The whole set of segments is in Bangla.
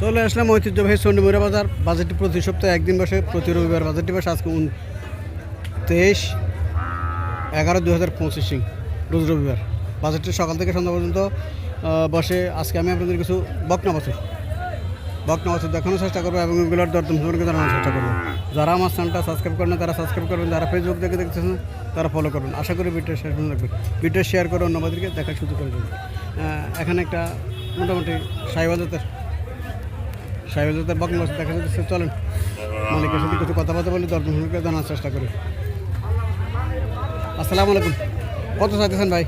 চলে আসলাম ঐতিহ্যবাহী চন্ডীমুড়া বাজার। বাজারটি প্রতি সপ্তাহে একদিন বসে, প্রতি রবিবার বাজারটি বসে। আজকে তেইশ এগারো দু হাজার পঁচিশ রোজ রবিবার। বাজারটি সকাল থেকে সন্ধ্যা পর্যন্ত বসে। আজকে আমি আপনাদের কিছু বকনা বছর বকনা বছর দেখানোর চেষ্টা করব এবং এগুলোর দরদম সম্পর্কে জানানোর চেষ্টা করব। যারা আমার চ্যানেলটা সাবস্ক্রাইব করেন তারা সাবস্ক্রাইব করবেন। যারা ফেসবুক দেখে দেখতেছেন, তারা ফলো করবেন। আশা করি ভিডিও শেয়ার করে রাখবেন ভিডিও শেয়ার করে অন্যবাদেরকে দেখার সুযোগ করে দেবেন। এখানে একটা মোটামুটি সাইবাজাতের সাহেবাজাদের বকন বসে দেখা যাচ্ছে চলেন। মালিকের সাথে কিছু কথাবার্তা বলে সম্পর্কে জানার চেষ্টা করি। আসসালামু আলাইকুম। কত চাইতেছেন ভাই?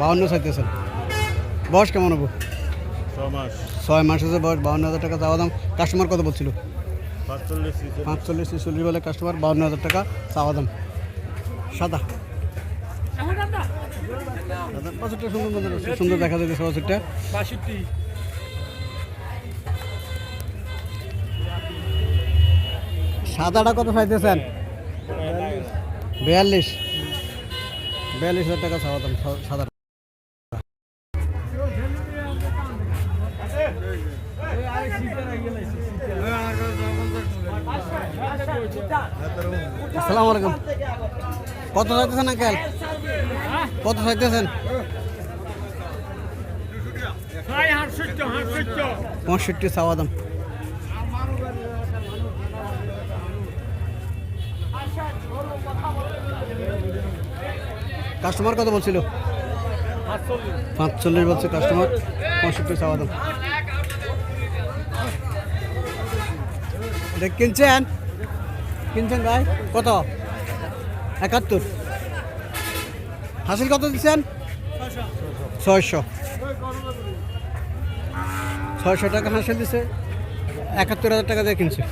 বাউন্ন চাইতেছেন। বয়স কেমন হব? ছয় মাস। হচ্ছে বয়স বাউন্ন হাজার টাকা চাওয়া দাম। কাস্টমার কত বলছিল? পাঁচচল্লিশ ছেচল্লিশ বলে কাস্টমার বাউন্ন হাজার টাকা চাওয়া দাম। সাদা। সুন্দর সুন্দর সুন্দর দেখা যাচ্ছে বাছুরটা সাদাটা কত চাইতেছেন? বিয়াল্লিশ। বিয়াল্লিশ হাজার টাকা চাওয়া দাম সাদা আলাইকুম। কত চাইতেছেন আঙ্কেল? কত চাইতেছেন? পঁয়ষট্টি চাওয়া দাম। কাস্টমার কত বলছিল? পাঁচচল্লিশ বলছে কাস্টমার পঁয়ষট্টি চাওয়া দাম দেখ কিনছেন? কিনছেন ভাই? কত? একাত্তর। হাসিল কত দিচ্ছেন? ছয়শো। ছয়শো টাকা হাসিল দিছে, একাত্তর হাজার টাকা দিয়ে কিনছে।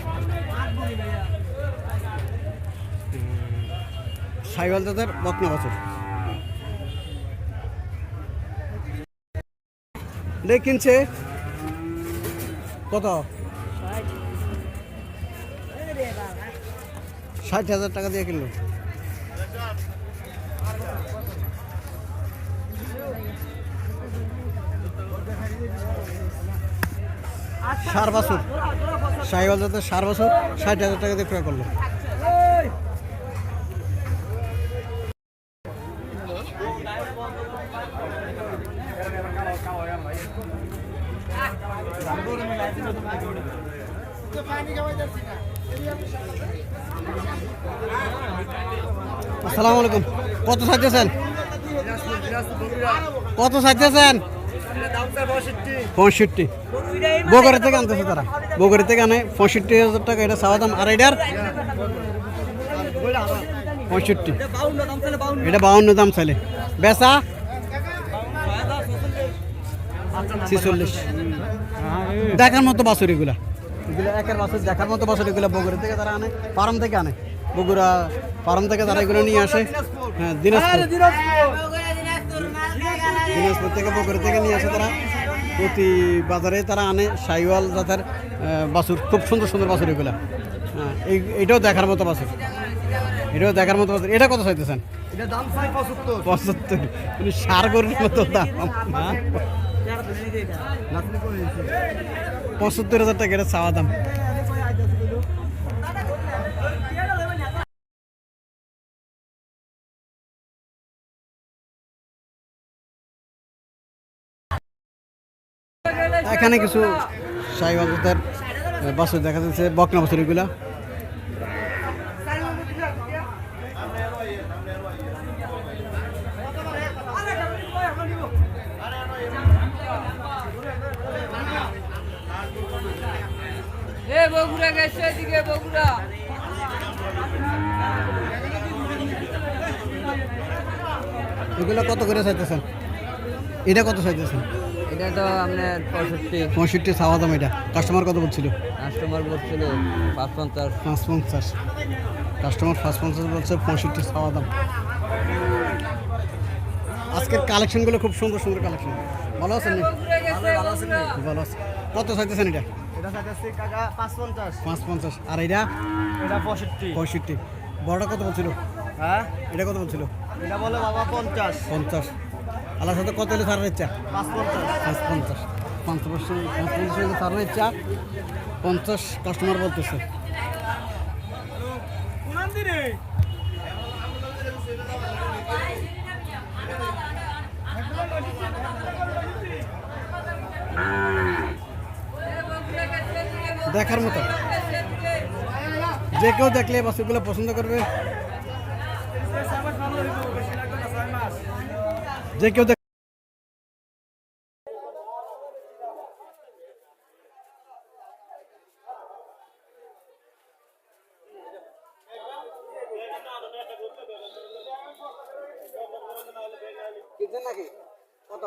সাইবাল দাদার বকনা বছর। কিনছে? কত? ষাট হাজার টাকা দিয়ে কিনলো। সার বছর। সাইবাল দাদার সার বছর ষাট হাজার টাকা দিয়ে ক্রয় করল। আসসালামু আলাইকুম। কত চাইতেছেন কত চাইতেছেন পঁয়ষট্টি। বগুড়া থেকে আনতেছে তারা। বগুড়া থেকে আনে পঁয়ষট্টি হাজার টাকা। এটা চাওয়া দাম আর এটার পঁয়ষট্টি। এটা বাউন্ন দাম চাইলে। বেচা? ছিচল্লিশ। দেখার মতো বাছুর এগুলা। এগুলো একের বাছুর দেখার মতো বাছুর এগুলো বগুড়া থেকে তারা আনে ফার্ম থেকে আনে। বগুড়া ফার্ম থেকে তারা এগুলো নিয়ে আসে হ্যাঁ দিনাজপুর। দিনাজপুর। থেকে বগুড়া থেকে নিয়ে আসে তারা। প্রতি বাজারে তারা আনে সাইওয়াল জাতের বাছুর খুব সুন্দর সুন্দর বাছুর এগুলা। হ্যাঁ এই এটাও দেখার মতো বাছুর। এটাও দেখার মতো এটা কত চাইতেছেন? পঁচাত্তর। মানে সার গরুর মতো দাম। হ্যাঁ? পঁচাত্তর হাজার টাকা এটা চাওয়া দাম। এখানে কিছু সাইবাজার বাছুর দেখা যাচ্ছে বকনা বাছুর বগুড়া গেছে এদিকে বগুড়া। এগুলো কত করে চাইতেছেন? এটা কত চাইতেছেন? এটা তো আপনার পঁয়ষট্টি। পঁয়ষট্টি চাওয়া দাম এটা। কাস্টমার কত বলছিল? কাস্টমার বলছিল পাঁচ পঞ্চাশ পাঁচ পঞ্চাশ কাস্টমার পাঁচ পঞ্চাশ বলছে পঁয়ষট্টি চাওয়া দাম আজকের কালেকশনগুলো খুব সুন্দর সুন্দর কালেকশন ভালো আছেন? ভালো আছে কত চাইতেছেন এটা? এটা চাইতেছি কাকা পাঁচ পঞ্চাশ পাঁচ পঞ্চাশ আর এটা? এটা পঁয়ষট্টি। পঁয়ষট্টি। বড়টা কত বলছিল? হ্যাঁ? এটা কত বলছিল? এটা বলে বাবা পঞ্চাশ। পঞ্চাশ। সাথে কত হলে ইচ্ছা? পাঁচ পঞ্চাশ পাঁচ পঞ্চাশ পাঁচ সারের ইচ্ছা? পঞ্চাশ। কাস্টমার বলতেছে। দেখার মতো। যে কেউ দেখলে বাসগুলো পছন্দ করবে। যে কেউ দেখ কিনছেন নাকি? কত?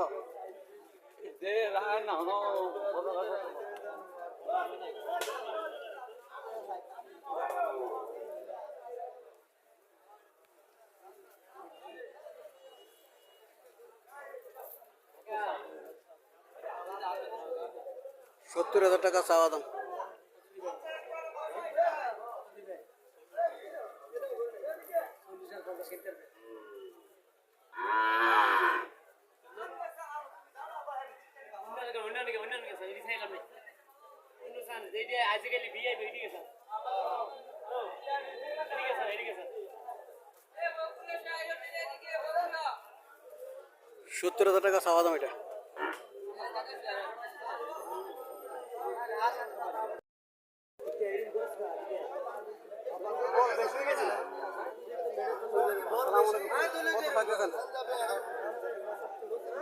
সত্তর হাজার টাকা চাওয়া দাম। সত্তর হাজার টাকা চাওয়া দাম এটা।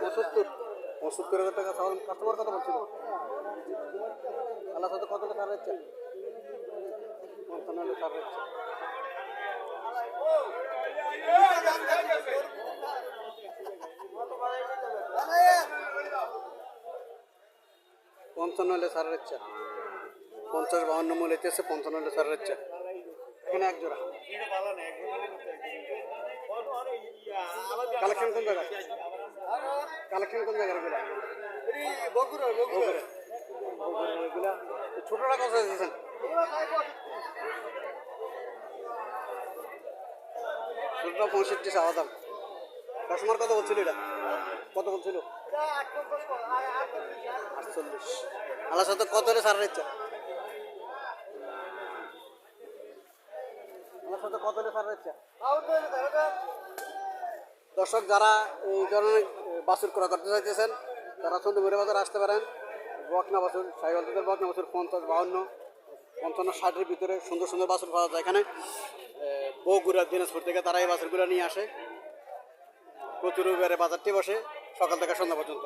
পঁচাত্তর পঁচাত্তর হাজার টাকা চাওয়া কাস্টমার কত বলছিল। আল্লাহ সাথে কত টাকা দিচ্ছে? পঞ্চান্ন হলে ছাড়ের ইচ্ছা পঞ্চাশ বাহান্ন মূল এসেছে পঞ্চান্ন হলে ছাড়ের ইচ্ছা এখানে এক জোড়া। কালেকশন কোন জায়গায়? কালেকশন কোন জায়গায় বগুড়া বগুড়া ছোটটা কত এসেছেন ছোটটা পঁয়ষট্টি চাওয়া দাম কাস্টমার কত বলছিল এটা কত বলছিল আটচল্লিশ আল্লাহ সাথে কত হলে সারার ইচ্ছা আল্লাহ সাথে কত হলে সারার দর্শক, যারা এই ধরনের বাছুর ক্রয় করতে চাইতেছেন, তারা চন্দ্রপুরে বাজার আসতে পারেন। বকনা বাছুর সাইবালদের বকনা বাছুর পঞ্চাশ বাউন্ন, পঞ্চান্ন ষাটের ভিতরে সুন্দর সুন্দর বাছুর পাওয়া যায় এখানে। বগুড়া দিনাজপুর থেকে তারা এই বাছুরগুলো নিয়ে আসে। প্রচুর বাজারটি বসে, সকাল থেকে সন্ধ্যা পর্যন্ত।